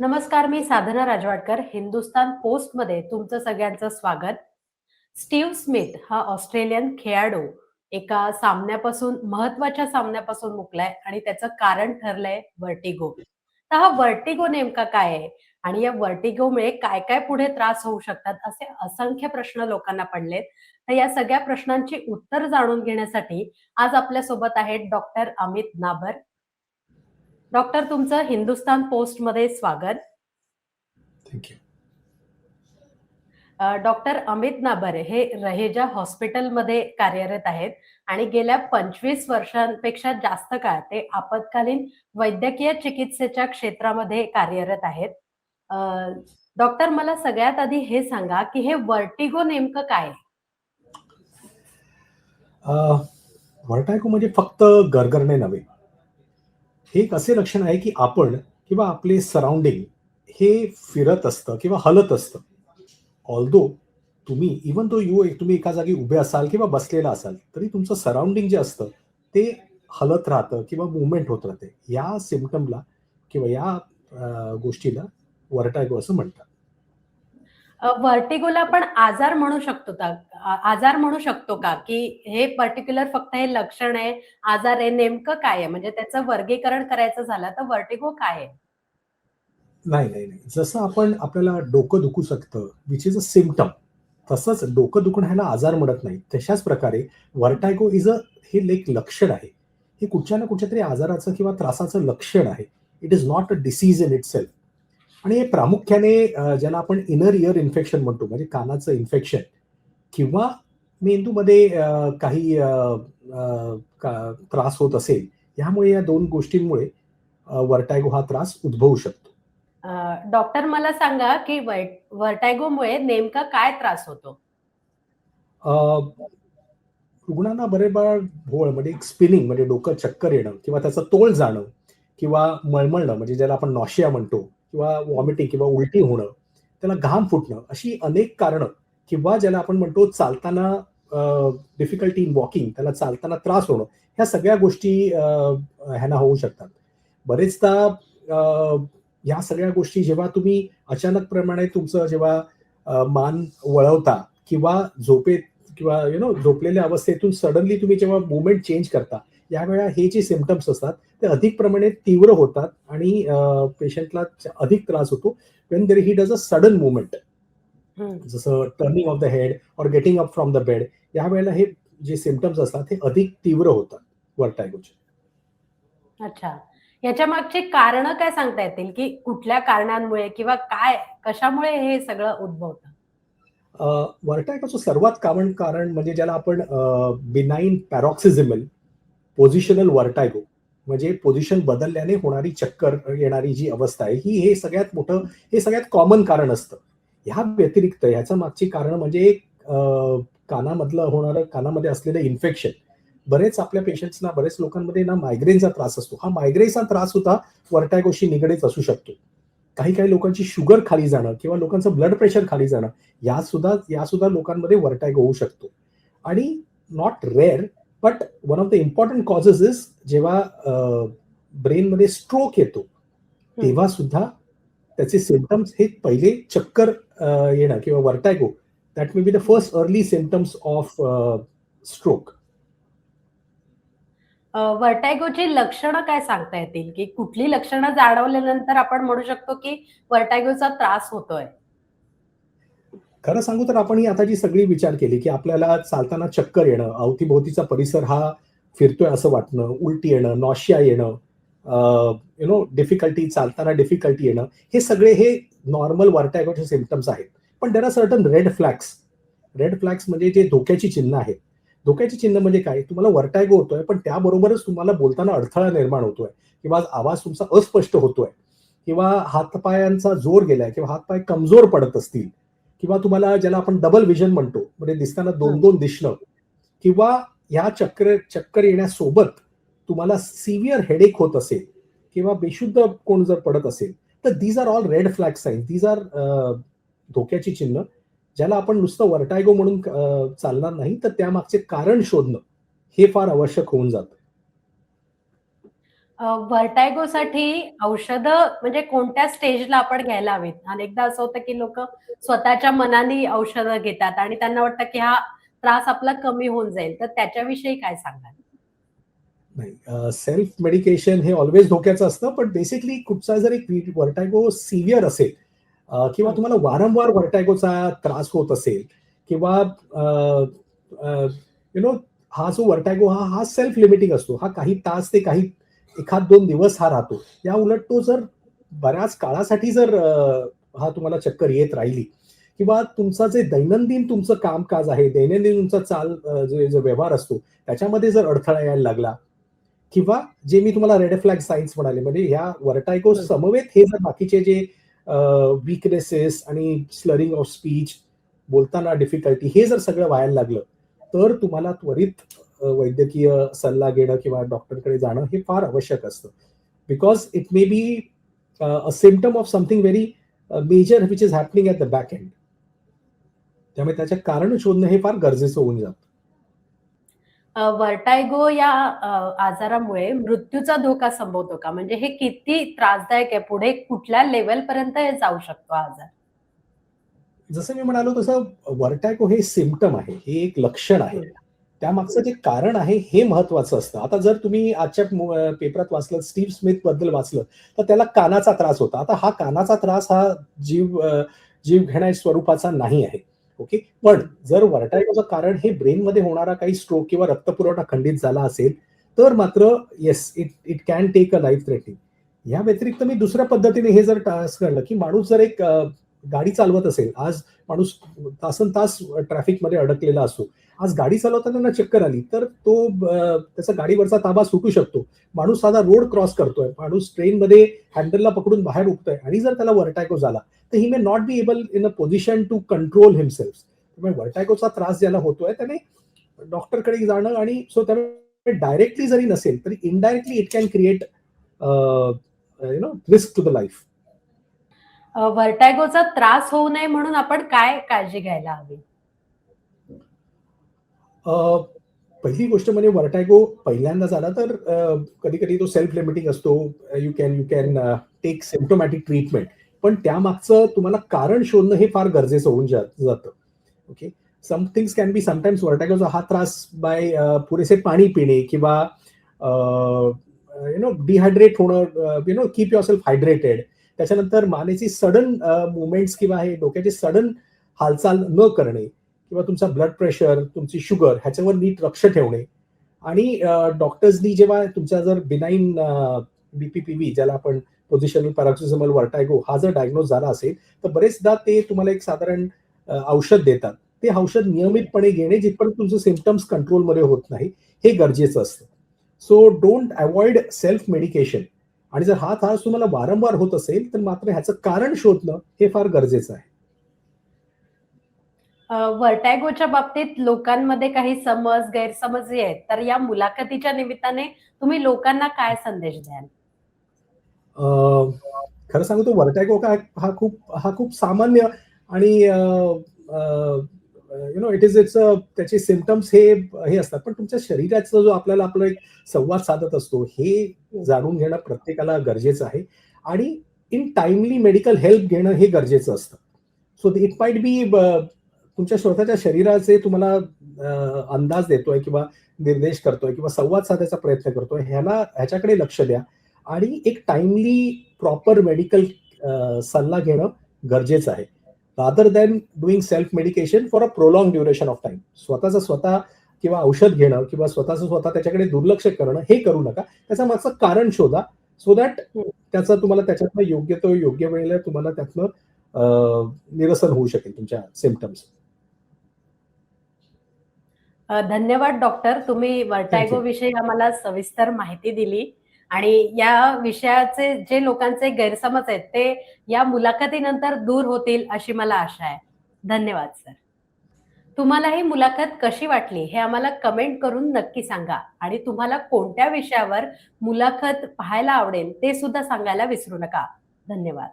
नमस्कार मी साधना राजवाडकर हिंदुस्तान पोस्टमध्ये तुमचं सगळ्यांचं स्वागत. स्टीव्ह स्मिथ हा ऑस्ट्रेलियन खेळाडू एका सामन्यापासून महत्त्वाच्या सामन्यापासून मुकलाय आणि त्याचं कारण ठरलंय वर्टिगो. तर हा वर्टिगो नेमका काय आहे? आणि या वर्टिगोमुळे काय काय पुढे त्रास होऊ शकतात असे असंख्य प्रश्न लोकांना पडलेत. तर या सगळ्या प्रश्नांची उत्तर जाणून घेण्यासाठी आज आपल्यासोबत आहेत डॉक्टर अमित नाबर डॉक्टर तुमचं हिंदुस्तान पोस्टमध्ये स्वागत डॉक्टर अमित नाबर हे रहेजा हॉस्पिटलमध्ये कार्यरत आहेत आणि गेल्या पंचवीस वर्षांपेक्षा जास्त काळ ते आपत्कालीन वैद्यकीय चिकित्सेच्या क्षेत्रामध्ये कार्यरत आहेत. डॉक्टर मला सगळ्यात आधी हे सांगा की हे वर्टिगो नेमकं काय आहे? व्हर्टायको म्हणजे फक्त गरगरणे नव्हे. हे एक असे लक्षण आहे की आपण किंवा आपले सराउंडिंग हे फिरत असतं किंवा हलत असतं? ऑल्दो तुम्ही इवन तो यू तुम्ही एका जागी उभे असाल किंवा बसलेला असाल तरी तुमचं सराउंडिंग जे असतं ते हलत राहतं किंवा मुवमेंट होत राहते. या सिमटमला किंवा या गोष्टीला वरटायगो असं म्हणतात. व्हर्टिगोला आपण आजार म्हणू शकतो का? आजार म्हणू शकतो का? की हे पर्टिक्युलर फक्त हे लक्षण आहे आजार आहे नेमकं काय आहे? म्हणजे त्याचं वर्गीकरण करायचं झालं तर व्हर्टिगो काय आहे? नाही नाही नाही. जसं आपण आपल्याला डोकं दुखू शकतं विच इज अ सिमटम तसंच डोकं दुखणं ह्याला आजार म्हणत नाही तशाच प्रकारे वर्टायगो इज अ हे एक लक्षण आहे. हे कुठच्या ना कुठच्या तरी आजाराचं किंवा त्रासाचं लक्षण आहे. It is not a disease in itself आणि हे प्रामुख्याने ज्याला आपण इनर इयर इन्फेक्शन म्हणतो म्हणजे कानाचं इन्फेक्शन किंवा मेंदूमध्ये काही का- त्रास होत असेल यामुळे या दोन गोष्टींमुळे वर्टायगो हा त्रास उद्भवू शकतो. डॉक्टर मला सांगा की वर्टॅगोमुळे नेमका काय त्रास होतो? रुग्णांना वेळा भोळ म्हणजे एक स्पिनिंग म्हणजे डोकं चक्कर येणं किंवा त्याचं तोल जाणं किंवा मळमळणं म्हणजे ज्याला आपण नॉशिया म्हणतो किंवा वॉमिटिंग किंवा उलटी होणं त्याला घाम फुटणं अशी अनेक कारणं किंवा ज्याला आपण म्हणतो चालताना डिफिकल्टी इन वॉकिंग त्याला चालताना त्रास होणं ह्या सगळ्या गोष्टी ह्यांना होऊ शकतात. बरेचदा ह्या सगळ्या गोष्टी जेव्हा तुम्ही अचानक प्रमाणे तुमचं जेव्हा मान वळवता किंवा झोपेत किंवा यु नो झोपलेल्या अवस्थेतून सडनली तुम्ही जेव्हा मुवमेंट चेंज करता यावेळा हे जे सिमटम्स असतात ते अधिक प्रमाणे तीव्र होतात आणि पेशंटला अधिक त्रास होतो. When there he does a sudden movement. जसं टर्निंग ऑफ द हेड और getting up from the bed यावेळेला हे जे सिमटम्स असतात हे अधिक तीव्र होतात वर्टायगोचे अच्छा. याच्या मागची कारण काय सांगता येतील? की कुठल्या कारणांमुळे किंवा काय कशामुळे हे सगळं उद्भवतं? वर्टायकोचं सर्वात कॉमन कारण म्हणजे ज्याला आपण बिनाईन पॅरॉक्सिझिमल पोझिशनल वर्टायगो म्हणजे पोझिशन बदलल्याने होणारी चक्कर येणारी जी अवस्था आहे ही हे सगळ्यात मोठं हे सगळ्यात कॉमन कारण असतं. ह्या व्यतिरिक्त ह्याच्या मागची कारण म्हणजे एक कानामधलं होणारं कानामध्ये असलेलं इन्फेक्शन बरेच आपल्या पेशंट्सना बरेच लोकांमध्ये ना मायग्रेनचा त्रास असतो. हा मायग्रेनचा त्रास सुद्धा वर्टायगोशी निगडीत असू शकतो. काही काही लोकांची शुगर खाली जाणं किंवा लोकांचं ब्लड प्रेशर खाली जाणं या सुद्धा या सुद्धा लोकांमध्ये वर्टायगो होऊ शकतो. आणि not rare but one of the important causes is जेव्हा ब्रेनमध्ये स्ट्रोक येतो तेव्हा सुद्धा त्याचे सिमटम्स हे पहिले चक्कर येणं किंवा vertigo that may be the first early symptoms of stroke वर्टॅगोची लक्षणं काय सांगता येतील? की कुठली लक्षणं जाणवल्यानंतर आपण म्हणू शकतो की वर्टॅगोचा त्रास होतोय. खरं सांगू तर आपण ही आता जी सगळी विचार केली की आपल्याला चालताना चक्कर येणं अवतीभोवतीचा परिसर हा फिरतोय असं वाटणं उलटी येणं नॉशिया येणं यु नो डिफिकल्टी चालताना डिफिकल्टी येणं हे सगळे हे नॉर्मल वर्टॅगोचे सिमटम्स आहेत. पण there are certain red flags red flags म्हणजे जे धोक्याची चिन्ह आहेत. धोक्याची चिन्ह म्हणजे काय? तुम्हाला वर्टायगो होतोय पण त्याबरोबरच तुम्हाला बोलताना अडथळा निर्माण होतोय. किंवा आवाज तुमचा अस्पष्ट होतोय. किंवा हातपायांचा जोर गेलाय किंवा हातपाय कमजोर पडत असतील. किंवा तुम्हाला ज्याला आपण डबल विजन म्हणतो म्हणजे दिसताना दोन दोन दिसणं किंवा ह्या चक्र चक्कर येण्यासोबत तुम्हाला सिव्हिअर हेडेक होत असेल किंवा बेशुद्ध कोण जर पडत असेल तर these are all red flag signs these are धोक्याची चिन्ह. ज्याला आपण नुसतं वर्टायगो म्हणून चालणार नाही तर त्यामागचे कारण शोधणं हे फार आवश्यक होऊन जातं. व्हर्टायगोसाठी औषधं म्हणजे कोणत्या स्टेजला आपण घ्यायला हवीत? अनेकदा असं होतं, की लोकं स्वतःच्या मनाने औषधं घेतात आणि त्यांना वाटतं, की हा त्रास आपला कमी होऊन जाईल. तर त्याच्याविषयी काय सांगाल? नाही सेल्फ मेडिकेशन हे ऑलवेज धोक्याचं असतं पण बेसिकली कुठचा जर एक वर्टायगो सिव्हिअर असेल किंवा. तुम्हाला वारंवार वर्टायगोचा त्रास होत असेल किंवा यु नो हा जो वर्टायगो हा हा सेल्फ लिमिटिंग असतो हा काही तास ते काही एखाद दोन दिवस हा राहतो या उलट तो जर बऱ्याच काळासाठी जर हा तुम्हाला चक्कर येत राहिली किंवा तुमचा जे दैनंदिन तुमचं कामकाज आहे दैनंदिन तुमचा चाल जे जो व्यवहार असतो त्याच्यामध्ये जर अडथळा यायला लागला किंवा जे मी तुम्हाला रेड फ्लॅग सायन्स म्हणाले म्हणजे ह्या वर्टायगो हं. समवेत हे जर बाकीचे जे वीकनेसेस आणि स्लरिंग ऑफ स्पीच बोलताना डिफिकल्टी हे जर सगळं व्हायला लागलं तर तुम्हाला त्वरित वैद्यकीय सल्ला घेणं किंवा डॉक्टरकडे जाणं हे फार आवश्यक असतं because it may be a symptom of something very major which is happening at the back end त्यामुळे त्याचे कारण शोधणं हे फार गरजेचं होऊन जातं अ, व्हर्टायगो या आजारामुळे मृत्यूचा धोका संभवतो का? म्हणजे हे किती त्रासदायक आहे? पुढे कुठल्या लेव्हलपर्यंत हे जाऊ शकतो आजार? जसं मी म्हणालो तसं वर्टॅको हे सिम्पटम आहे हे एक लक्षण आहे. त्यामागचं जे कारण आहे हे महत्वाचं असतं. आता जर तुम्ही आजच्या पेपरात वाचलं स्टीव्ह स्मिथबद्दल वाचलं तर त्याला कानाचा त्रास होता. आता हा कानाचा त्रास हा जीव जीव घेण्या स्वरूपाचा नाही आहे. ओके? पण जर वर्टायकोचं कारण हे ब्रेनमध्ये होणारा काही स्ट्रोक किंवा रक्तपुरवठा खंडित झाला असेल तर मात्र yes it it can take a life threatening या व्यतिरिक्त मी दुसऱ्या पद्धतीने हे जर टास्क कळलं की माणूस जर एक गाडी चालवत असेल आज माणूस तासन तास ट्रॅफिकमध्ये अडकलेला असतो आज गाडी चालवताना चक्कर आली तर तो त्याचा गाडीवरचा ताबा सुटू शकतो. माणूस साधा रोड क्रॉस करतोय माणूस ट्रेनमध्ये हँडलला पकडून बाहेर उठतोय आणि जर त्याला वर्टॅको झाला तर he may not be able in a position to control himself त्यामुळे वर्टॅकोचा त्रास ज्याला होतोय त्याने डॉक्टरकडे जाणं आणि सो त्यामुळे डायरेक्टली जरी नसेल तरी indirectly it can create you know risk to the life uh, त्रास होऊ नये म्हणून आपण काय काळजी घ्यायला हवी? पहिली गोष्ट म्हणजे वर्टायगो पहिल्यांदा झाला तर कधी कधी तो सेल्फ लिमिटिंग असतो you can you can take symptomatic treatment पण त्यामागचं तुम्हाला कारण शोधणं हे फार गरजेचं होऊन जातं. Okay some things can be sometimes वर्टायगोचा हा त्रास बाय पुरेसे पाणी पिणे किंवा यु नो डिहायड्रेट होणं you know keep yourself hydrated त्याच्यानंतर मानेची सडन मुवमेंट्स किंवा हे डोक्याची सडन हालचाल न करणे. किंवा तुमचा ब्लड प्रेशर तुमची शुगर ह्याच्यावर नीट लक्ष ठेवणे. आणि डॉक्टर्सनी जेव्हा तुमचा जर बिनाईन बीपीपीव्ही ज्याला आपण पोझिशनल पॅरोक्सिझमल वर्टायगो हा जर डायग्नोज झाला असेल तर बरेचदा ते तुम्हाला एक साधारण औषध देतात. ते औषध नियमितपणे घेणे जिथपर्यंत तुमचे सिम्पटम्स कंट्रोलमध्ये होत नाही हे गरजेचं असतं. So don't avoid self medication आणि जर हा त्रास तुम्हाला वारंवार होत असेल तर मात्र ह्याचं कारण शोधणं हे फार गरजेचं आहे. वर्टॅगोच्या बाबतीत लोकांमध्ये काही समज, गैरसमज जे आहेत, तर या मुलाखतीच्या निमित्ताने तुम्ही लोकांना काय संदेश द्याल? खरं सांगू तो वर्टॅगो का हा खूप हा खूप सामान्य आणि you know it is it's त्याचे सिम्पटम्स हे हे असतात. पण तुमच्या शरीराचा जो आपल्याला आपला एक संवाद साधत असतो हे जाणून घेणं प्रत्येकाला गरजेचं आहे. आणि इन टाइमली मेडिकल हेल्प घेणं हे गरजेचं असतं. सो इट माइट बी तुमच्या स्वतःच्या शरीराचे तुम्हाला अंदाज देतोय किंवा निर्देश करतोय किंवा संवाद साधायचा प्रयत्न करतोय ह्याला ह्याच्याकडे लक्ष द्या. आणि एक टाइमली प्रॉपर मेडिकल सल्ला घेणं गरजेचं आहे. Rather than doing self medication for a prolong duration of time स्वतःचं स्वतः किंवा औषध घेणं किंवा स्वतःचं स्वतः त्याच्याकडे दुर्लक्ष करणं हे करू नका. त्याचं मागचं कारण शोधा. सो दॅट त्याचं तुम्हाला त्याच्यातनं योग्य तो योग्य वेळेला तुम्हाला त्यातनं निरसन होऊ शकेल तुमच्या सिम्पटम्स अ, धन्यवाद डॉक्टर. तुम्ही व्हर्टायगो विषयी आम्हाला सविस्तर माहिती दिली आणि या विषयाचे जे लोकांचे गैरसमज आहेत, ते या मुलाखतीनंतर दूर होतील अशी मला आशा आहे. धन्यवाद सर. तुम्हाला ही मुलाखत कशी वाटली हे आम्हाला कमेंट करून नक्की सांगा आणि तुम्हाला कोणत्या विषयावर मुलाखत पाहायला आवडेल ते सुद्धा सांगायला विसरू नका. धन्यवाद.